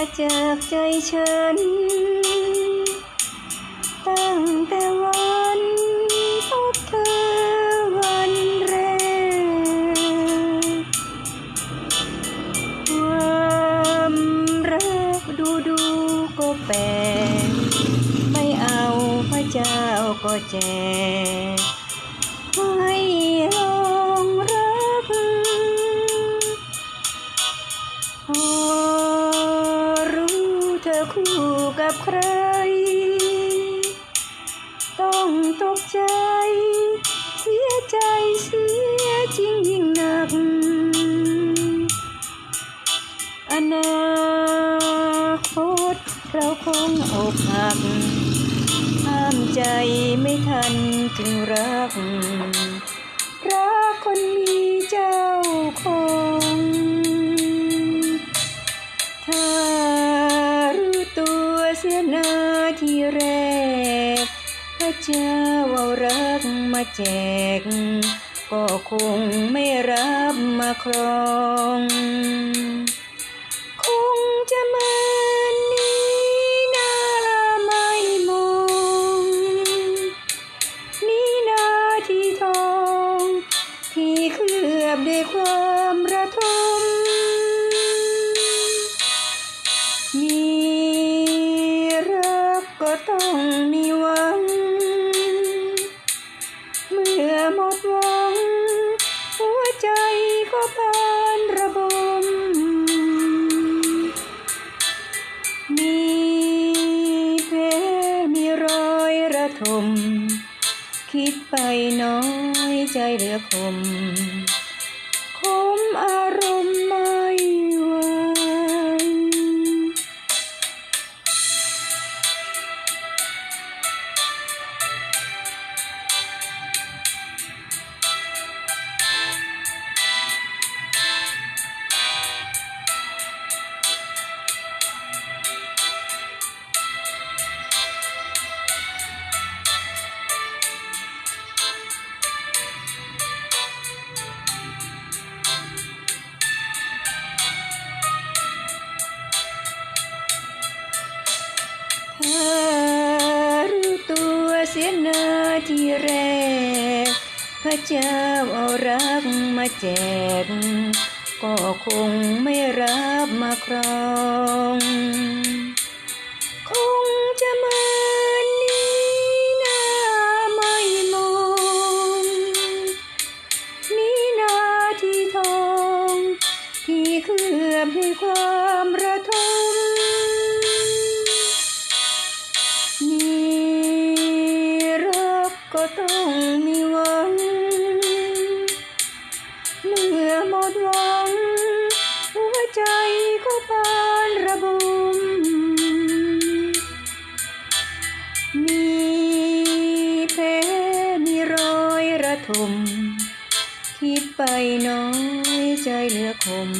ประเจิกใจฉัน ตั้งแต่วันพบเธอวันแรกความรักดูดูก็แปลกไม่เอาพระเจ้าก็แจกให้ลองรักอ คู่กับใคร ต้องตกใจ เสียใจเสียจริงยิ่งหนัก อนาคตเราคงอกหัก ห้ามใจไม่ทันจึงรัก รักคนมีเจ้าของ เจ้าเอารักมาแจก ก็คงไม่รับมาครอง คงจะมือนนี้นาไม่มอง นี่นาที่ทอง ที่เคลือบด้วยความระทม ทม คิดไปน้อยใจเรือคม คมอารมณ์มา ถ้ารู้ตัวเสียหนาที่แรก พระเจ้าเอารักมาแจก ก็คงไม่รับมาครอง คงจะเหมือนนี้นาไม่มองนี่นาที่ทอง ที่เคลือบให้ความระ็ต้องมีวัง เมื่อหมดหวัง หัวใจก็ปานระบม มีเพลมีรอยระทม คิดไปน้อยใจเหลือคม